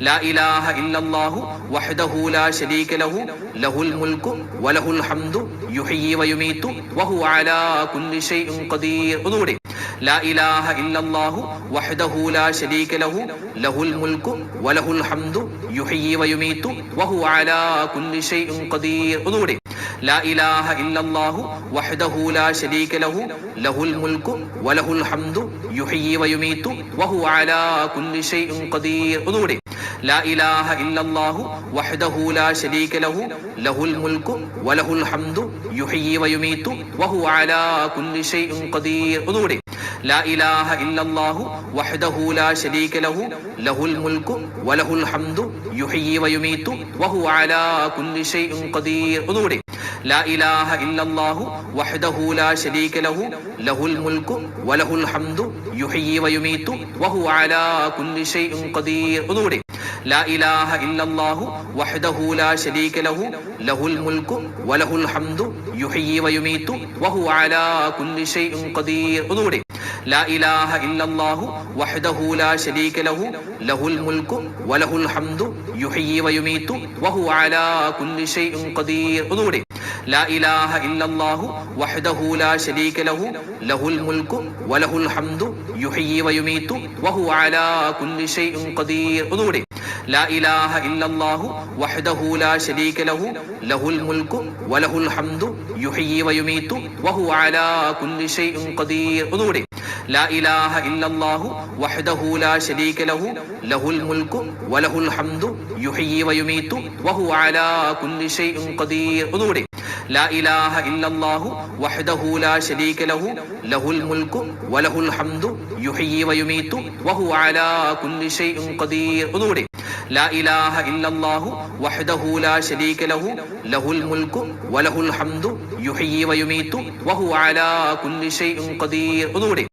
ലാ ഇലാഹ ഇല്ലല്ലാഹു വഹ്ദഹു ലാ ശരീക ലഹു ലഹുൽ മുൽക്കു വലഹുൽ ഹംദു യുഹ്യി വയുമീത്തു വഹു അലാ കുല്ലി ഷൈഇൻ ഖദീർ. ഒന്നുകൂടി. ലാ ഇലാഹ ഇല്ലല്ലാഹു വഹ്ദഹു ലാ ശരീക ലഹു ലഹുൽ മുൽക്കു വലഹുൽ ഹംദു യുഹ്യി വയുമീത്തു വഹു അലാ കുല്ലി ഷൈഇൻ ഖദീർ. ഒന്നുകൂടി. لا إله إلا الله وحده لا شريك له له الملك وله الحمد يحيي ويميت وهو على كل شيء قدير ലാ ഇലാഹ ഇല്ലല്ലാഹു വഹ്ദഹു ലാ ശരീക ലഹു ലഹുൽ മുൽക്കു വലഹുൽ ഹംദു യുഹ്യി വയുമീതു വഹു അലാ കുല്ലി ഷൈഇൻ ഖദീർ. ഒന്നുകൂടി. ലാ ഇലാഹ ഇല്ലല്ലാഹു വഹ്ദഹു ലാ ശരീക ലഹു ലഹുൽ മുൽക്കു വലഹുൽ ഹംദു യുഹ്യി വയുമീതു വഹു അലാ കുല്ലി ഷൈഇൻ ഖദീർ. ഒന്നുകൂടി. لا إله إلا الله وحده لا شريك له له الملك وله الحمد يحيي ويميت وهو على كل شيء قدير ലാ ഇലാഹ ഇല്ലല്ലാഹു വഹ്ദഹു ലാ ശരീക ലഹു ലഹുൽ മുൽക്കു വലഹുൽ ഹംദു യുഹ്യി വയുമീതു വഹു അലാ കുല്ലി ഷൈഇൻ ഖദീർ ഒന്നുകൂടി لا إله إلا الله وحده لا شريك له له الملك وله الحمد يحيي ويميت وهو على كل شيء قدير ഒന്നുകൂടി لا إله إلا الله وحده لا شريك له له الملك وله الحمد يحيي ويميت وهو على كل شيء قدير ഒന്നുകൂടി ലാ ഇലാഹ ഇല്ലല്ലാഹു വഹ്ദഹു ലാ ശരീക ലഹു ലഹുൽ മുൽക്കു വലഹുൽ ഹംദു യുഹ്യി വയുമീത്തു വഹു അലാ കുല്ലി ഷൈഇൻ ഖദീർ ഒന്നുകൂടി لا إله إلا الله وحده لا شريك له له الملك وله الحمد يحيي ويميت وهو على كل شيء قدير أذوري لا إله إلا الله وحده لا شريك له له الملك وله الحمد يحيي ويميت وهو على كل شيء قدير أذوري ലാ ഇലാഹ ഇല്ലല്ലാഹു വഹ്ദഹു ലാ ശരീക ലഹു ലഹുൽ മുൽക്കു വലഹുൽ ഹംദു യുഹ്യി വയുമീത്തു വഹു അലാ കുല്ലി ഷൈഇൻ ഖദീർ. ഒന്നുകൂടി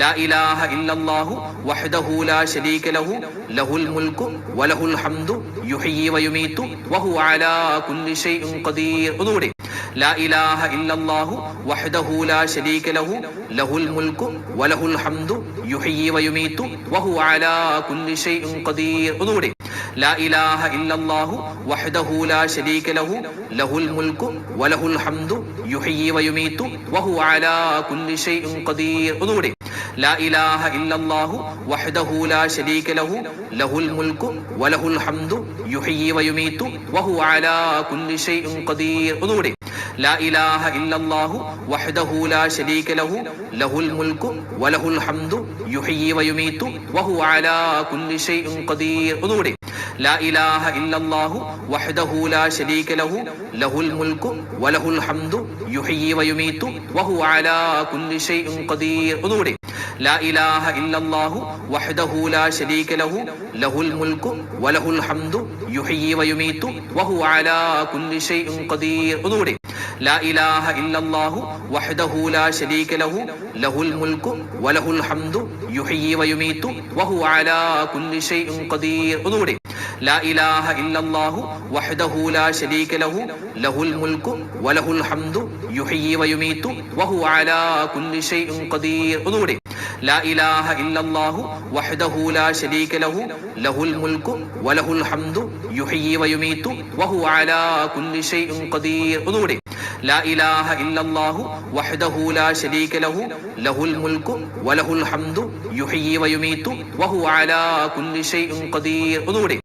ലാ ഇലാഹ ഇല്ലല്ലാഹു വഹ്ദഹു ലാ ശരീക ലഹു ലഹുൽ മുൽക്കു വലഹുൽ ഹംദു യുഹ്യി വയുമീത്തു വഹു അലാ കുല്ലി ഷൈഇൻ ഖദീർ. ഒന്നുകൂടി لا إله إلا الله وحده لا شريك له له الملك وله الحمد يحيي ويميت وهو على كل شيء قدير ലാ ഇലാഹ ഇല്ലല്ലാഹു വഹ്ദഹു ലാ ശരീക ലഹു ലഹുൽ മുൽക്കു വലഹുൽ ഹംദു യുഹ്യി വയുമീതു വഹു അലാ കുല്ലി ഷൈഇൻ ഖദീർ. ഒന്നുകൂടി. ലാ ഇലാഹ ഇല്ലല്ലാഹു വഹ്ദഹു ലാ ശരീക ലഹു ലഹുൽ മുൽക്കു വലഹുൽ ഹംദു യുഹ്യി വയുമീതു വഹു അലാ കുല്ലി ഷൈഇൻ ഖദീർ. ഒന്നുകൂടി. لا إله إلا الله وحده لا شريك له له الملك وله الحمد يحيي ويميت وهو على كل شيء قدير ലാ ഇലാഹ ഇല്ലല്ലാഹു വഹ്ദഹു ലാ ശരീക ലഹു ലഹുൽ മുൽക്കു വലഹുൽ ഹംദു യുഹ്യി വയുമീതു വഹുവ അലാ കുല്ലി ഷൈഇൻ ഖദീർ. ഒന്നുകൂടി. ലാ ഇലാഹ ഇല്ലല്ലാഹു വഹ്ദഹു ലാ ശരീക ലഹു ലഹുൽ മുൽക്കു വലഹുൽ ഹംദു യുഹ്യി വയുമീതു വഹുവ അലാ കുല്ലി ഷൈഇൻ ഖദീർ. ഒന്നുകൂടി. لا إله إلا الله وحده لا شريك له له الملك وله الحمد يحيي ويميت وهو على كل شيء قدير ലാ ഇലാഹ ഇല്ലല്ലാഹു വഹ്ദഹു ലാ ശരീക ലഹു ലഹുൽ മുൽക്കു വലഹുൽ ഹംദു യുഹ്യി വയുമീതു വഹു അലാ കുല്ലി ഷൈഇൻ ഖദീർ ഒന്നുകൂടി لا إله إلا الله وحده لا شريك له له الملك وله الحمد يحيي ويميت وهو على كل شيء قدير أدوري لا إله إلا الله وحده لا شريك له له الملك وله الحمد يحيي ويميت وهو على كل شيء قدير أدوري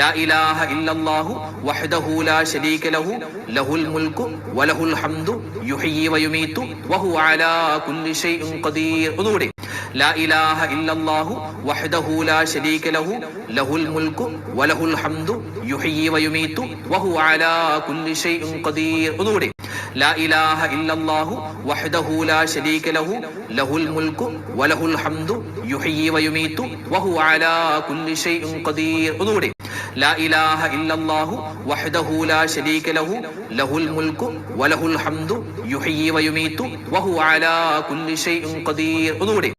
ലാ ഇലാഹ ഇല്ലല്ലാഹു വഹ്ദഹു ലാ ശരീക ലഹു ലഹുൽ മുൽക്കു വലഹുൽ ഹംദു യുഹ്യി വയുമീത്തു വഹു അലാ കുല്ലി ഷൈഇൻ ഖദീർ ഒന്നുകൂടി لا إله إلا الله وحده لا شريك له له الملك وله الحمد يحيي ويميت وهو على كل شيء قدير ഒന്നുകൂടി لا إله إلا الله وحده لا شريك له له الملك وله الحمد يحيي ويميت وهو على كل شيء قدير ഒന്നുകൂടി ലാ ഇലാഹ ഇല്ലല്ലാഹു വഹ്ദഹു ലാ ശരീക ലഹു ലഹുൽ മുൽക്കു വലഹുൽ ഹംദു യുഹ്യി വയുമീതു വഹു അലാ കുല്ലി ഷൈഇൻ ഖദീർ. ഒന്നുകൂടി.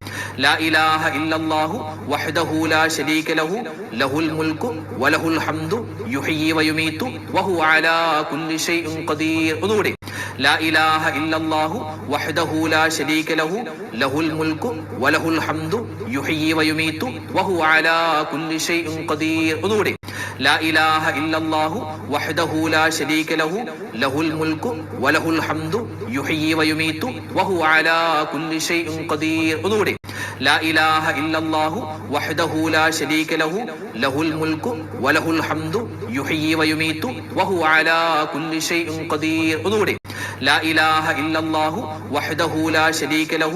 ലാ ഇലാഹ ഇല്ലല്ലാഹു വഹ്ദഹു ലാ ശരീക ലഹു ലഹുൽ മുൽക്കു വലഹുൽ ഹംദു യുഹ്യി വയുമീതു വഹു അലാ കുല്ലി ഷൈഇൻ ഖദീർ. ഒന്നുകൂടി. لا إله إلا الله وحده لا شريك له له الملك وله الحمد يحيي ويميت وهو على كل شيء قدير ലാ ഇലാഹ ഇല്ലല്ലാഹു വഹ്ദഹു ലാ ശരീക ലഹു ലഹുൽ മുൽക്കു വലഹുൽ ഹംദു യുഹ്യി വയുമീതു വഹുവ അലാ കുല്ലി ഷൈഇൻ ഖദീർ. ഒന്നുകൂടി. ലാ ഇലാഹ ഇല്ലല്ലാഹു വഹ്ദഹു ലാ ശരീക ലഹു ലഹുൽ മുൽക്കു വലഹുൽ ഹംദു യുഹ്യി വയുമീതു വഹുവ അലാ കുല്ലി ഷൈഇൻ ഖദീർ. ഒന്നുകൂടി. لا إله إلا الله وحده لا شريك له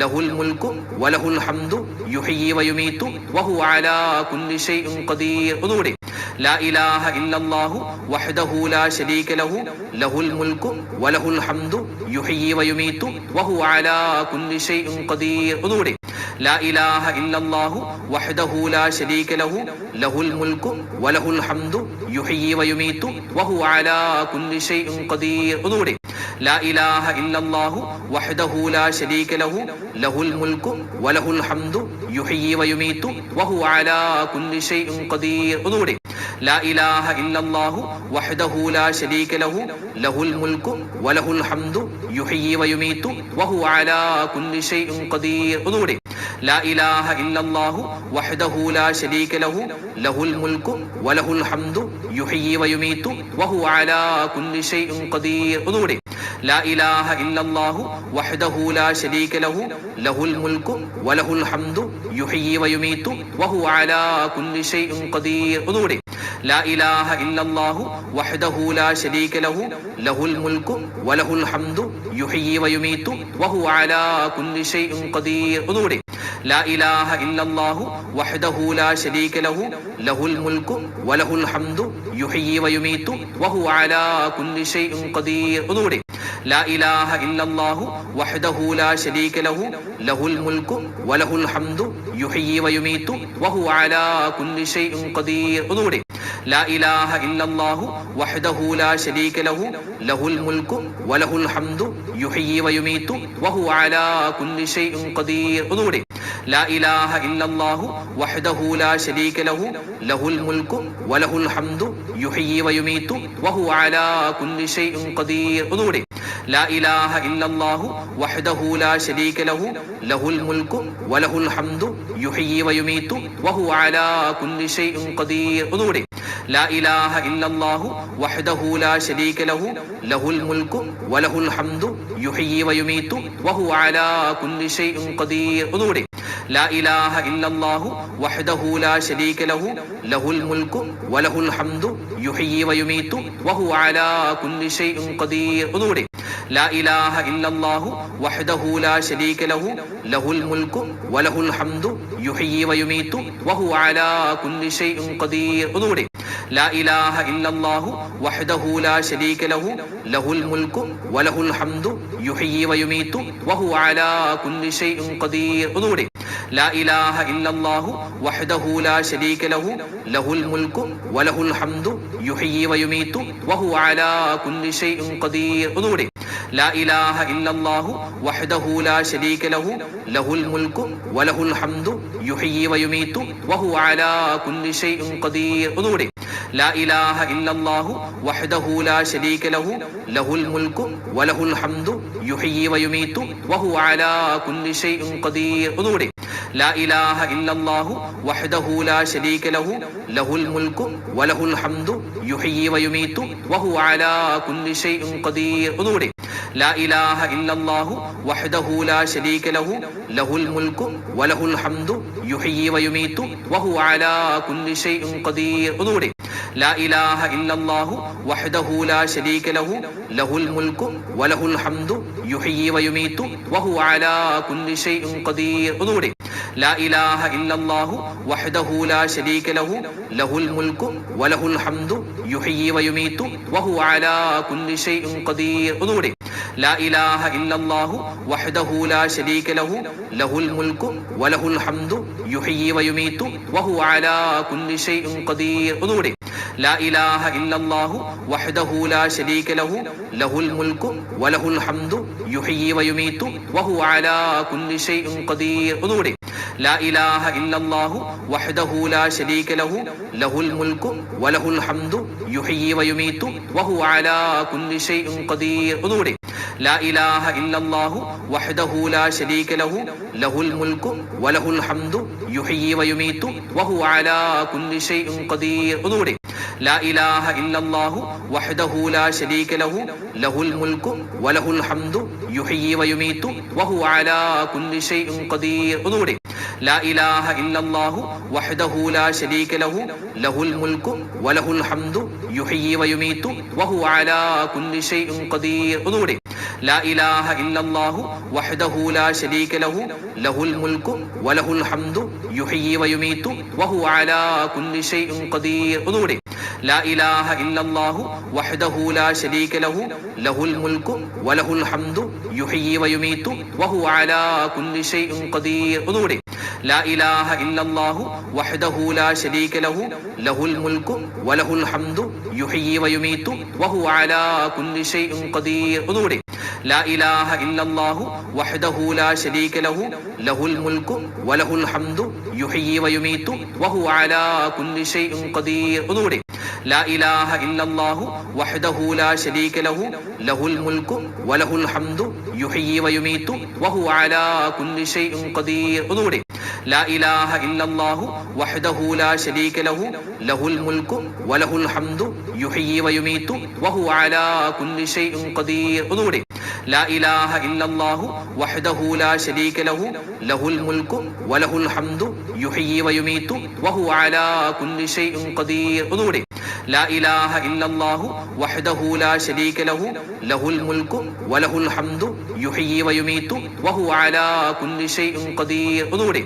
له الملك وله الحمد يحيي ويميت وهو على كل شيء قدير ലാ ഇലാഹ ഇല്ലല്ലാഹു വഹ്ദഹു ലാ ശരീക ലഹു ലഹുൽ മുൽക്കു വലഹുൽ ഹംദു യുഹ്യി വയുമീത്തു വഹു അലാ കുല്ലി ഷൈഇൻ ഖദീർ. ഒന്നുകൂടി. ലാ ഇലാഹ ഇല്ലല്ലാഹു വഹ്ദഹു ലാ ശരീക ലഹു ലഹുൽ മുൽക്കു വലഹുൽ ഹംദു യുഹ്യി വയുമീത്തു വഹു അലാ കുല്ലി ഷൈഇൻ ഖദീർ. ഒന്നുകൂടി. لا إله إلا الله وحده لا شريك له له الملك وله الحمد يحيي ويميت وهو على كل شيء قدير ലാ ഇലാഹ ഇല്ലല്ലാഹു വഹ്ദഹു ലാ ശരീക ലഹു ലഹുൽ മുൽക്കു വലഹുൽ ഹംദു യുഹ്യി വയുമീത്തു വഹു അലാ കുല്ലി ഷൈഇൻ ഖദീർ ഒന്നുകൂടി لا إله إلا الله وحده لا شريك له له الملك وله الحمد يحيي ويميت وهو على كل شيء قدير ഒന്നുകൂടി لا إله إلا الله وحده لا شريك له له الملك وله الحمد يحيي ويميت وهو على كل شيء قدير ഒന്നുകൂടി لا إله إلا الله وحده لا شريك له له الملك وله الحمد يحيي ويميت وهو على كل شيء قدير ഒന്നുകൂടി لا إله إلا الله وحده لا شريك له له الملك وله الحمد يحيي ويميت وهو على كل شيء قدير ഒന്നുകൂടി لا إله إلا الله وحده لا شريك له له الملك وله الحمد يحيي ويميت وهو على كل شيء قدير ഒന്നുകൂടി ലാ ഇലാഹ ഇല്ലല്ലാഹു വഹ്ദഹു ലാ ശരീക ലഹു ലഹുൽ മുൽക്കു വലഹുൽ ഹംദു യുഹ്യി വയുമീതു വഹുവ അലാ കുല്ലി ഷൈഇൻ ഖദീർ. ഒന്നുകൂടി. ലാ ഇലാഹ ഇല്ലല്ലാഹു വഹ്ദഹു ലാ ശരീക ലഹു ലഹുൽ മുൽക്കു വലഹുൽ ഹംദു യുഹ്യി വയുമീതു വഹുവ അലാ കുല്ലി ഷൈഇൻ ഖദീർ. ഒന്നുകൂടി. لا إله إلا الله وحده لا شريك له له الملك وله الحمد يحيي ويميت وهو على كل شيء قدير ലാ ഇലാഹ ഇല്ലല്ലാഹു വഹ്ദഹു ലാ ശരീക ലഹു ലഹുൽ മുൽക്കു വലഹുൽ ഹംദു യുഹ്യി വയുമീത്തു വഹു അലാ കുല്ലി ഷൈഇൻ ഖദീർ. ഒന്നുകൂടി. ലാ ഇലാഹ ഇല്ലല്ലാഹു വഹ്ദഹു ലാ ശരീക ലഹു ലഹുൽ മുൽക്കു വലഹുൽ ഹംദു യുഹ്യി വയുമീത്തു വഹു അലാ കുല്ലി ഷൈഇൻ ഖദീർ. ഒന്നുകൂടി. لا إله إلا الله وحده لا شريك له له الملك وله الحمد يحيي ويميت وهو على كل شيء قدير لا إله إلا الله وحده لا شريك له له الملك وله الحمد يحيي ويميت وهو على كل شيء قدير ഒന്നുകൂടി لا إله إلا الله وحده لا شريك له له الملك وله الحمد يحيي ويميت وهو على كل شيء قدير ഒന്നുകൂടി لا إله إلا الله وحده لا شريك له له الملك وله الحمد يحيي ويميت وهو على كل شيء قدير ഒന്നുകൂടി لا إله إلا الله وحده لا شريك له له الملك وله الحمد يحيي ويميت وهو على كل شيء قدير ഒന്നുകൂടി لا إله إلا الله وحده لا شريك له له الملك وله الحمد يحيي ويميت وهو على كل شيء قدير ഒന്നുകൂടി لا إله إلا الله وحده لا شريك له له الملك وله الحمد يحيي ويميت وهو على كل شيء قدير ഒന്നുകൂടി ലാ ഇലാഹ ഇല്ലല്ലാഹു വഹ്ദഹു ലാ ശരീക ലഹു ലഹുൽ മുൽക്കു വലഹുൽ ഹംദു യുഹ്യി വയുമീതു വഹുവ അലാ കുല്ലി ഷൈഇൻ ഖദീർ. ഒന്നുകൂടി. ലാ ഇലാഹ ഇല്ലല്ലാഹു വഹ്ദഹു ലാ ശരീക ലഹു ലഹുൽ മുൽക്കു വലഹുൽ ഹംദു യുഹ്യി വയുമീതു വഹുവ അലാ കുല്ലി ഷൈഇൻ ഖദീർ. ഒന്നുകൂടി. لا إله إلا الله وحده لا شريك له له الملك وله الحمد يحيي ويميت وهو على كل شيء قدير ലാ ഇലാഹ ഇല്ലല്ലാഹു വഹ്ദഹു ലാ ശരീക ലഹു ലഹുൽ മുൽക്കു വലഹുൽ ഹംദു യുഹ്യി വയുമീത്തു വഹു അലാ കുല്ലി ഷൈഇൻ ഖദീർ. ഒന്നുകൂടി. ലാ ഇലാഹ ഇല്ലല്ലാഹു വഹ്ദഹു ലാ ശരീക ലഹു ലഹുൽ മുൽക്കു വലഹുൽ ഹംദു യുഹ്യി വയുമീത്തു വഹു അലാ കുല്ലി ഷൈഇൻ ഖദീർ. ഒന്നുകൂടി. لا إله إلا الله وحده لا شريك له له الملك وله الحمد يحيي ويميت وهو على كل شيء قدير ലാ ഇലാഹ ഇല്ലല്ലാഹു വഹ്ദഹു ലാ ശരീക ലഹു ലഹുൽ മുൽക്കു വലഹുൽ ഹംദു യുഹ്യി വയുമീത്തു വഹു അലാ കുല്ലി ഷൈഇൻ ഖദീർ ഒന്നുകൂടി لا إله إلا الله وحده لا شريك له له الملك وله الحمد يحيي ويميت وهو على كل شيء قدير ഒന്നുകൂടി لا إله إلا الله وحده لا شريك له له الملك وله الحمد يحيي ويميت وهو على كل شيء قدير ഒന്നുകൂടി لا إله إلا الله وحده لا شريك له له الملك وله الحمد يحيي ويميت وهو على كل شيء قدير ഒന്നുകൂടി لا إله إلا الله وحده لا شريك له له الملك وله الحمد يحيي ويميت وهو على كل شيء قدير ഒന്നുകൂടി لا إله إلا الله وحده لا شريك له له الملك وله الحمد يحيي ويميت وهو على كل شيء قدير ഒന്നുകൂടി ലാ ഇലാഹ ഇല്ലല്ലാഹു വഹ്ദഹു ലാ ശരീക ലഹു ലഹുൽ മുൽക്കു വലഹുൽ ഹംദു യുഹ്യി വയുമീതു വഹു അലാ കുല്ലി ഷൈഇൻ ഖദീർ. ഒന്നുകൂടി. ലാ ഇലാഹ ഇല്ലല്ലാഹു വഹ്ദഹു ലാ ശരീക ലഹു ലഹുൽ മുൽക്കു വലഹുൽ ഹംദു യുഹ്യി വയുമീതു വഹു അലാ കുല്ലി ഷൈഇൻ ഖദീർ. ഒന്നുകൂടി. لا إله إلا الله وحده لا شريك له له الملك وله الحمد يحيي ويميت وهو على كل شيء قدير ലാ ഇലാഹ ഇല്ലല്ലാഹു വഹ്ദഹു ലാ ശരീക ലഹു ലഹുൽ മുൽക്കു വലഹുൽ ഹംദു യുഹ്യി വയുമീതു വഹുവ അലാ കുല്ലി ഷൈഇൻ ഖദീർ. ഒന്നുകൂടി.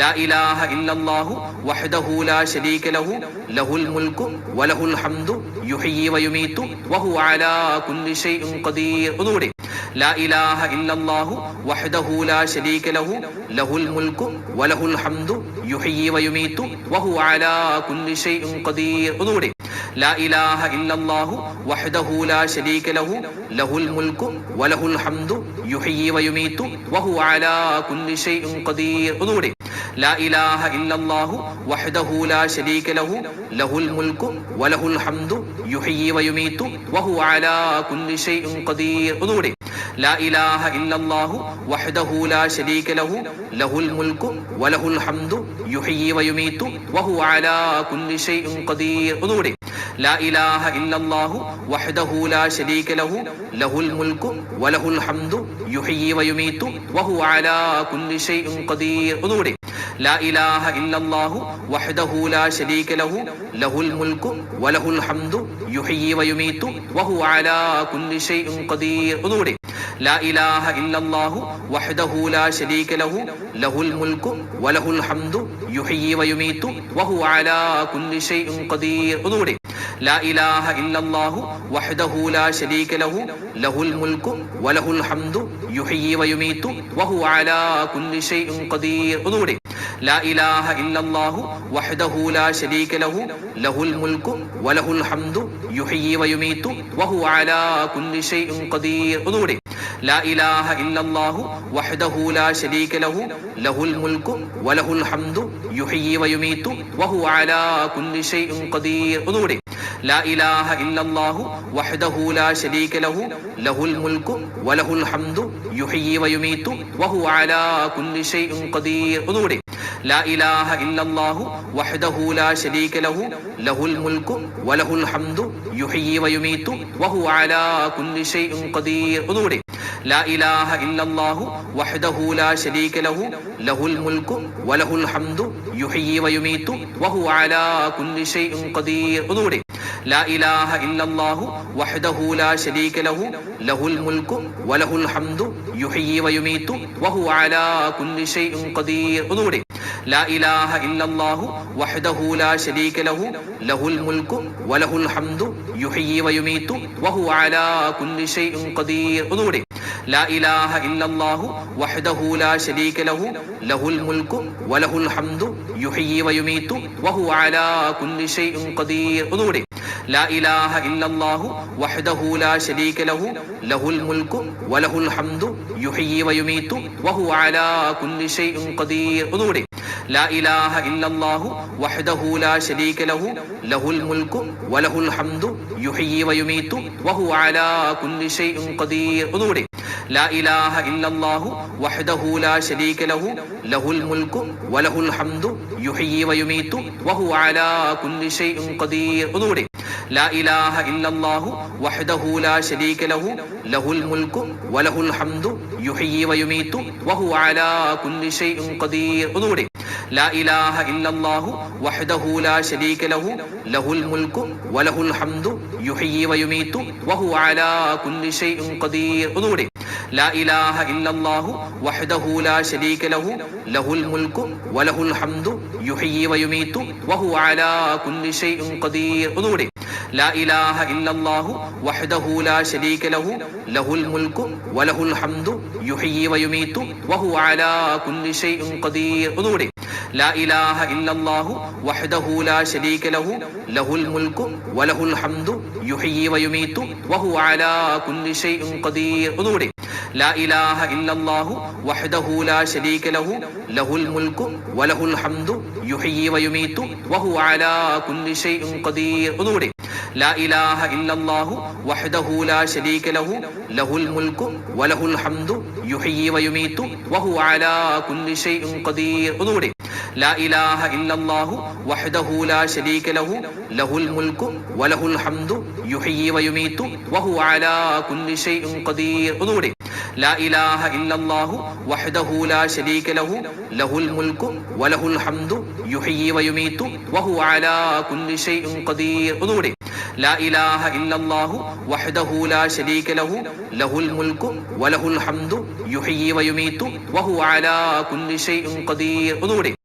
ലാ ഇലാഹ ഇല്ലല്ലാഹു വഹ്ദഹു ലാ ശരീക ലഹു ലഹുൽ മുൽക്കു വലഹുൽ ഹംദു യുഹ്യി വയുമീതു വഹുവ അലാ കുല്ലി ഷൈഇൻ ഖദീർ. ഒന്നുകൂടി. لا إله إلا الله وحده لا شريك له له الملك وله الحمد يحيي ويميت وهو على كل شيء قدير لا إله إلا الله وحده لا شريك له له الملك وله الحمد يحيي ويميت وهو على كل شيء قدير ഒന്നുകൂടി لا إله إلا الله وحده لا شريك له له الملك وله الحمد يحيي ويميت وهو على كل شيء قدير ഒന്നുകൂടി لا إله إلا الله وحده لا شريك له له الملك وله الحمد يحيي ويميت وهو على كل شيء قدير ലാ ഇലാഹ ഇല്ലല്ലാഹു വഹ്ദഹു ലാ ശരീക ലഹു ലഹുൽ മുൽക്കു വലഹുൽ ഹംദു യുഹ്യി വയുമീത്തു വഹു അലാ കുല്ലി ഷൈഇൻ ഖദീർ. ഒന്നുകൂടി. ലാ ഇലാഹ ഇല്ലല്ലാഹു വഹ്ദഹു ലാ ശരീക ലഹു ലഹുൽ മുൽക്കു വലഹുൽ ഹംദു യുഹ്യി വയുമീത്തു വഹു അലാ കുല്ലി ഷൈഇൻ ഖദീർ. ഒന്നുകൂടി. لا إله إلا الله وحده لا شريك له له الملك وله الحمد يحيي ويميت وهو على كل شيء قدير ലാ ഇലാഹ ഇല്ലല്ലാഹു വഹ്ദഹു ലാ ശരീക ലഹു ലഹുൽ മുൽക്കു വലഹുൽ ഹംദു യുഹ്യി വയുമീതു വഹു അലാ കുല്ലി ഷൈഇൻ ഖദീർ. ഒന്നുകൂടി. ലാ ഇലാഹ ഇല്ലല്ലാഹു വഹ്ദഹു ലാ ശരീക ലഹു ലഹുൽ മുൽക്കു വലഹുൽ ഹംദു യുഹ്യി വയുമീതു വഹു അലാ കുല്ലി ഷൈഇൻ ഖദീർ. ഒന്നുകൂടി. لا إله إلا الله وحده لا شريك له له الملك وله الحمد يحيي ويميت وهو على كل شيء قدير ലാ ഇലാഹ ഇല്ലല്ലാഹു വഹ്ദഹു ലാ ശരീക ലഹു ലഹുൽ മുൽക്കു വലഹുൽ ഹംദു യുഹ്യി വയുമീതു വഹു അലാ കുല്ലി ഷൈഇൻ ഖദീർ ഒന്നുകൂടി لا إله إلا الله وحده لا شريك له له الملك وله الحمد يحيي ويميت وهو على كل شيء قدير ഒന്നുകൂടി لا إله إلا الله وحده لا شريك له له الملك وله الحمد يحيي ويميت وهو على كل شيء قدير ഒന്നുകൂടി ലാ ഇലാഹ ഇല്ലല്ലാഹു വഹ്ദഹു ലാ ശരീക ലഹു ലഹുൽ മുൽക്കു വലഹുൽ ഹംദു യുഹ്യി വയുമീത്തു വഹു അലാ കുല്ലി ഷൈഇൻ ഖദീർ ഒന്നുകൂടി لا إله إلا الله وحده لا شريك له له الملك وله الحمد يحيي ويميت وهو على كل شيء قدير أدوري لا إله إلا الله وحده لا شريك له له الملك وله الحمد يحيي ويميت وهو على كل شيء قدير أدوري ലാ ഇലാഹ ഇല്ലല്ലാഹു വഹ്ദഹു ലാ ശരീക ലഹു ലഹുൽ മുൽക്കു വലഹുൽ ഹംദു യുഹ്യി വയുമീത്തു വഹു അലാ കുല്ലി ഷൈഇൻ ഖദീർ. ഒന്നുകൂടി ലാ ഇലാഹ ഇല്ലല്ലാഹു വഹ്ദഹു ലാ ശരീക ലഹു ലഹുൽ മുൽക്കു വലഹുൽ ഹംദു യുഹ്യി വയുമീത്തു വഹു അലാ കുല്ലി ഷൈഇൻ ഖദീർ. ഒന്നുകൂടി لا إله إلا الله وحده لا شريك له له الملك وله الحمد يحيي ويميت وهو على كل شيء قدير ലാ ഇലാഹ ഇല്ലല്ലാഹു വഹ്ദഹു ലാ ശരീക ലഹു ലഹുൽ മുൽക്കു വലഹുൽ ഹംദു യുഹ്യി വയുമീതു വഹു അലാ കുല്ലി ഷൈഇൻ ഖദീർ. ഒന്നുകൂടി. ലാ ഇലാഹ ഇല്ലല്ലാഹു വഹ്ദഹു ലാ ശരീക ലഹു ലഹുൽ മുൽക്കു വലഹുൽ ഹംദു യുഹ്യി വയുമീതു വഹു അലാ കുല്ലി ഷൈഇൻ ഖദീർ. ഒന്നുകൂടി. لا إله إلا الله وحده لا شريك له له الملك وله الحمد يحيي ويميت وهو على كل شيء قدير ലാ ഇലാഹ ഇല്ലല്ലാഹു വഹ്ദഹു ലാ ശരീക ലഹു ലഹുൽ മുൽക്കു വലഹുൽ ഹംദു യുഹ്യി വയുമീതു വഹുവ അലാ കുല്ലി ഷൈഇൻ ഖദീർ. ഒന്നുകൂടി. ലാ ഇലാഹ ഇല്ലല്ലാഹു വഹ്ദഹു ലാ ശരീക ലഹു ലഹുൽ മുൽക്കു വലഹുൽ ഹംദു യുഹ്യി വയുമീതു വഹുവ അലാ കുല്ലി ഷൈഇൻ ഖദീർ. ഒന്നുകൂടി. لا إله إلا الله وحده لا شريك له له الملك وله الحمد يحيي ويميت وهو على كل شيء قدير ലാ ഇലാഹ ഇല്ലല്ലാഹു വഹ്ദഹു ലാ ശരീക ലഹു ലഹുൽ മുൽക്കു വലഹുൽ ഹംദു യുഹ്യി വയുമീത്തു വഹു അലാ കുല്ലി ഷൈഇൻ ഖദീർ ഒന്നുകൂടി لا إله إلا الله وحده لا شريك له له الملك وله الحمد يحيي ويميت وهو على كل شيء قدير أدوري لا إله إلا الله وحده لا شريك له له الملك وله الحمد يحيي ويميت وهو على كل شيء قدير أدوري ലാ ഇലാഹ ഇല്ലല്ലാഹു വഹ്ദഹു ലാ ശരീക ലഹു ലഹുൽ മുൽക്കു വലഹുൽ ഹംദു യുഹ്യി വയുമീത്തു വഹു അലാ കുല്ലി ഷൈഇൻ ഖദീർ. ഒന്നുകൂടി.